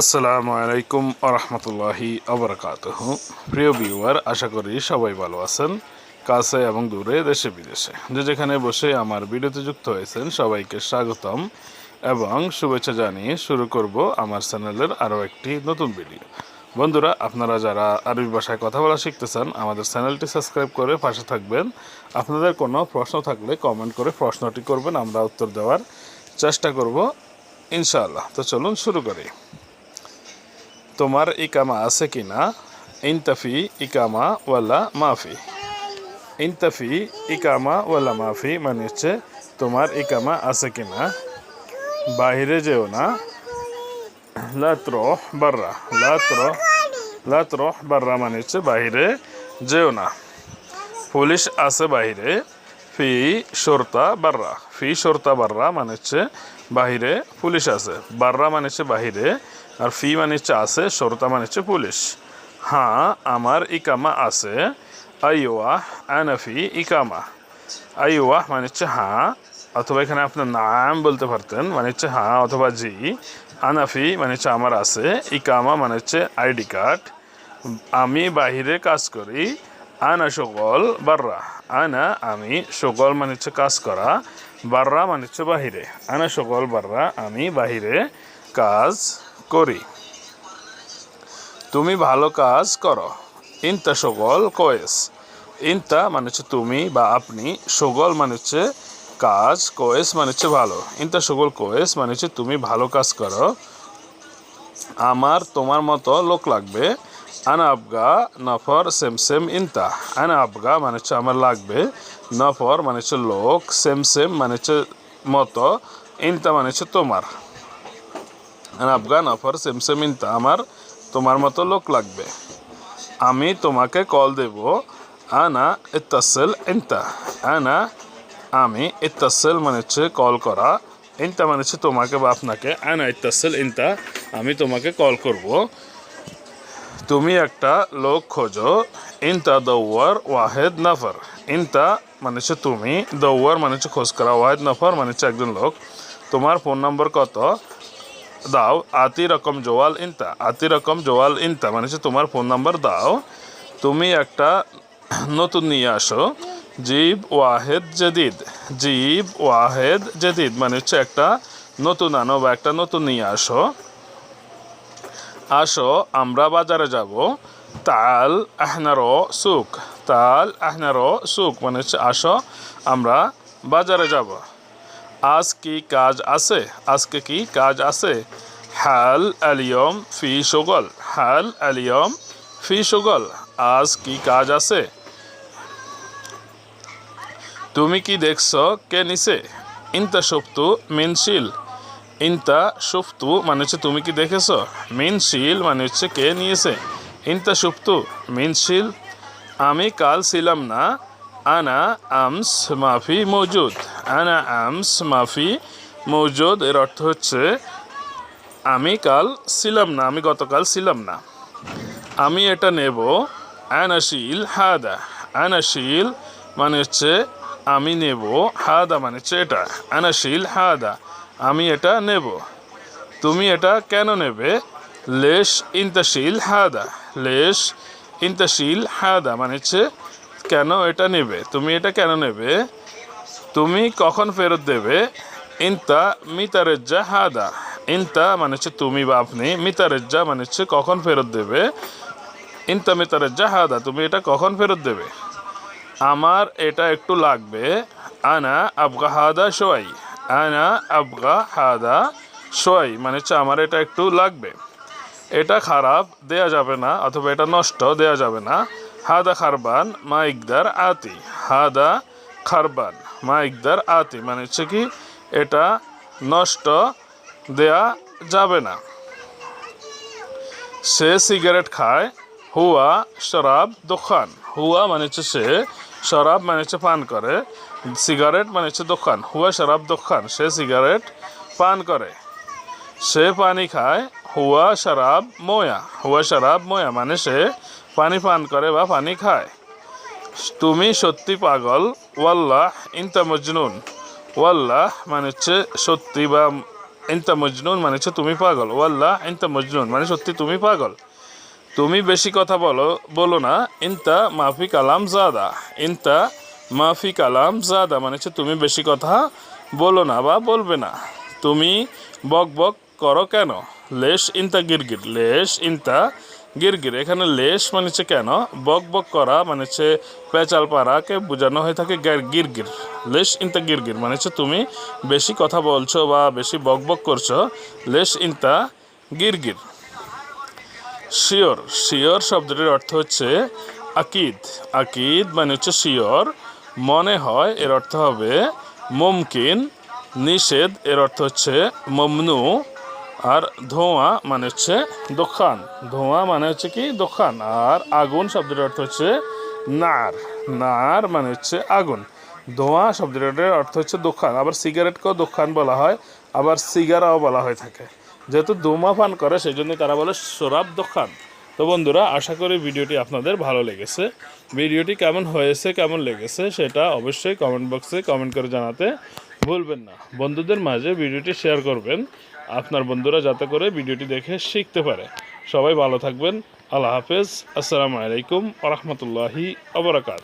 আসসালামু আলাইকুম আরহামতুল্লাহি আবরকাতহ। প্রিয় ভিউয়ার, আশা করি সবাই ভালো আছেন, কাছে এবং দূরে, দেশে, বিদেশে। যে যেখানে বসে আমার ভিডিওতে যুক্ত হয়েছেন, সবাইকে স্বাগতম এবং শুভেচ্ছা জানিয়ে শুরু করব আমার চ্যানেলের আরও একটি নতুন ভিডিও। বন্ধুরা, আপনারা যারা আরবি ভাষায় কথা বলা শিখতে চান, আমাদের চ্যানেলটি সাবস্ক্রাইব করে পাশে থাকবেন। আপনাদের কোনো প্রশ্ন থাকলে কমেন্ট করে প্রশ্নটি করবেন, আমরা উত্তর দেওয়ার চেষ্টা করব, ইনশাআল্লাহ। তো চলুন শুরু করি। তোমার ইকামা আছে কি না ইনতাফি ইকামা ওয়ালা মাফি। ইনতাফি ইকামা ওয়ালা মাফি মানে হচ্ছে তোমার ইকামা আছে কি না বাহিরে যেও না। লাত্র বাররা। লাত্র লাত্র বাররা মানে হচ্ছে বাহিরে যেও না। পুলিশ আছে বাহিরে। ফি সরতা বাররা। ফি সরতা বাররা মানে হচ্ছে বাহিরে পুলিশ আছে। বাররা মানে হচ্ছে বাহিরে আর ফি মানে হচ্ছে আছে সরতা মানে হচ্ছে পুলিশ। হ্যাঁ আমার ইকামা আছে। আইওয়া আনাফি ইকামা। আইওয়া মানে হচ্ছে হ্যাঁ অথবা এখানে আপনার নাম বলতে পারতেন মানে হচ্ছে হ্যাঁ অথবা জি। আনাফি মানে হচ্ছে আমার আছে। ইকামা মানে হচ্ছে আইডি কার্ড। আমি বাহিরে কাজ করি। আনা সকল বাররা। আনা আমি সকল মানে হচ্ছে কাজ করা, বাররা মানে হচ্ছে বাহিরে। আনা সকল বাররা আমি বাহিরে কাজ করি। তুমি ভালো কাজ করো। ইনতা সকল কয়েস। ইনতা মানে হচ্ছে তুমি বা আপনি সকল মানে হচ্ছে কাজ, কোয়েস মানে হচ্ছে ভালো। ইনতা সকল কোয়েস মানে হচ্ছে তুমি ভালো কাজ করো। আমার, তোমার মতো লোক লাগবে। আনা আবগা নফর সেম সেম ইনতা আনা আবগা মানে হচ্ছে আমার লাগবে নফর মানে হচ্ছে লোক সেম সেম মানে হচ্ছে মতো ইনতা মানে হচ্ছে তোমার আনা আবগা নফর সেম সেম ইনতা আমার তোমার মতো লোক লাগবে আমি তোমাকে কল দেব আনা ইত্তাসেল ইনতা আনা আমি ইত্তাসেল মানে হচ্ছে কল করা ইনতা মানে হচ্ছে তোমাকে বা আপনাকে আনা ইত্তাসেল ইনতা আমি তোমাকে কল করব তুমি একটা লোক খোঁজো। ইনতা দৌয়ার ওয়াহেদ নাফর। ইনতা মানে হচ্ছে তুমি। দৌয়ার মানে হচ্ছে খোঁজ করা। ওয়াহেদ নাফর মানে হচ্ছে একজন লোক। তোমার ফোন নম্বর কত? দাও। আতি রকম জোয়াল ইনতা। আতি রকম জোয়াল ইনতা মানে হচ্ছে তোমার ফোন নাম্বার দাও। তুমি একটা নতুন নিয়ে আসো। জীব ওয়াহেদ জদিদ। জীব ওয়াহেদ জদিদ মানে হচ্ছে একটা নতুন আনো বা একটা নতুন নিয়ে আসো। আসো, আমরা বাজারে যাব। তাল আহনারো সুক তাল আহনারো সুক মানে হচ্ছে আসো, আমরা বাজারে যাব। আজ কি কাজ আছে? আজকে কি কাজ আছে? হাল আলিয়ম ফি সুগল, হাল আলিয়ম ফি সুগল, আজ কি কাজ আছে? তুমি কি দেখছ কে নিছে? ইনতা সুপ্তু মিনশিল ইনতা সুপ্তু মানে হচ্ছে তুমি কি দেখেছ? মিনশিল মানে হচ্ছে কে নিয়েছে? ইনতা সুপ্তু মিনশিল। আমি কাল ছিলাম না। আনা আমস মাফি মজুদ। আনা আমস মাফি মৌজুদ এর অর্থ হচ্ছে, আমি কাল ছিলাম না, আমি গতকাল ছিলাম না। আমি এটা নেব আনাশিল হাদা। আনাশিল মানে হচ্ছে, আমি নেব, হাদা মানে হচ্ছে এটা। আনাশিল হাদা। আমি এটা নেব। তুমি এটা কেন নেবে? লেশ ইন্তাশিল হাদা। লেশ ইন্তাশিল হাদা মানে হচ্ছে, কেন এটা নেবে? তুমি এটা কেন নেবে? তুমি কখন ফেরত দেবে? ইনতা মিতারেজ্জা হাদা। ইনতা মানে হচ্ছে তুমি বা আপনি। মিতারেজ্জা মানে হচ্ছে কখন ফেরত দেবে? ইনতা মিতারেজ্জা হাদা, তুমি এটা কখন ফেরত দেবে? আমার এটা একটু লাগবে। আনা আবগা হাদা সোয়াই আনা আবগা হাদা সোয়াই মানে হচ্ছে আমার এটা একটু লাগবে। এটা খারাপ, দেয়া যাবে না, অথবা এটা নষ্ট, দেয়া যাবে না। হাদা খারবান, মা ইকদার আতি। হাদা খারবান, মা ইকদার আতি মানে হচ্ছে কি, এটা নষ্ট, দেয়া যাবে না। সে সিগারেট খায়, হুয়া শরাব দোকান। হুয়া মানে হচ্ছে সে শরাব মানে হচ্ছে পান করে, সিগারেট মানে হচ্ছে দোকান। হুয়া শরাব দোকান, সে সিগারেট পান করে। সে পানি খায়, হুয়া শরাব মোয়া। হুয়া শরাব মোয়া মানে সে পানি পান করে বা পানি খায়। তুমি সত্যি পাগল, ওয়াল্লাহ, ইনতা মজনুন। ওয়াল্লাহ মানে হচ্ছে সত্যি বা ইনতা মজনুন মানে হচ্ছে তুমি পাগল। ওয়াল্লা ইনতা মজনুন মানে সত্যি তুমি পাগল। তুমি বেশি কথা বলো বলো না, ইনতা মাফি কালাম জাদা ইনতা মাফি কালাম জাদা মানে হচ্ছে তুমি বেশি কথা বলো না বা বলবে না। তুমি বক বক করো কেন? লেশ ইনতা গিরগির, লেশ ইনতা গিরগির। এখানে লেশ মানে হচ্ছে কেন? বক বক করা মানে হচ্ছে পেঁচাল পাড়াকে বোঝানো হয়ে থাকে গিরগির। লেশ ইনতা গিরগির মানে হচ্ছে তুমি বেশি কথা বলছো বা বেশি বক বক করছ। লেশ ইনতা গিরগির। শিওর শিওর শব্দটির অর্থ হচ্ছে আকিদ। আকিদ মানে হচ্ছে শিওর। মনে হয়, এর অর্থ হবে মুমকিন। নিষেধ, এর অর্থ হচ্ছে মমনু। আর ধোঁয়া মানে হচ্ছে দোকান। ধোঁয়া মানে হচ্ছে কি? দোকান। আর আগুন শব্দটির অর্থ হচ্ছে নার। নার মানে হচ্ছে আগুন। ধোঁয়া শব্দটির অর্থ হচ্ছে দোকান। আবার সিগারেটকেও দোকান বলা হয়, আবার সিগারাও বলা হয়ে থাকে। যেহেতু ধূমপান করে সেই জন্য তারা বলে শরাব দোকান। তো বন্ধুরা, আশা করি ভিডিওটি আপনাদের ভালো লেগেছে। ভিডিওটি কেমন হয়েছে, কেমন লেগেছে, সেটা অবশ্যই কমেন্ট বক্সে কমেন্ট করে জানাতে ভুলবেন না। বন্ধুদের মাঝে ভিডিওটি শেয়ার করবেন, আপনার বন্ধুরা যাতে করে ভিডিওটি দেখে শিখতে পারে। সবাই ভালো থাকবেন, আল্লাহ হাফেজ, আসসালামু আলাইকুম আ রহমতুল্লাহি আবরাকাত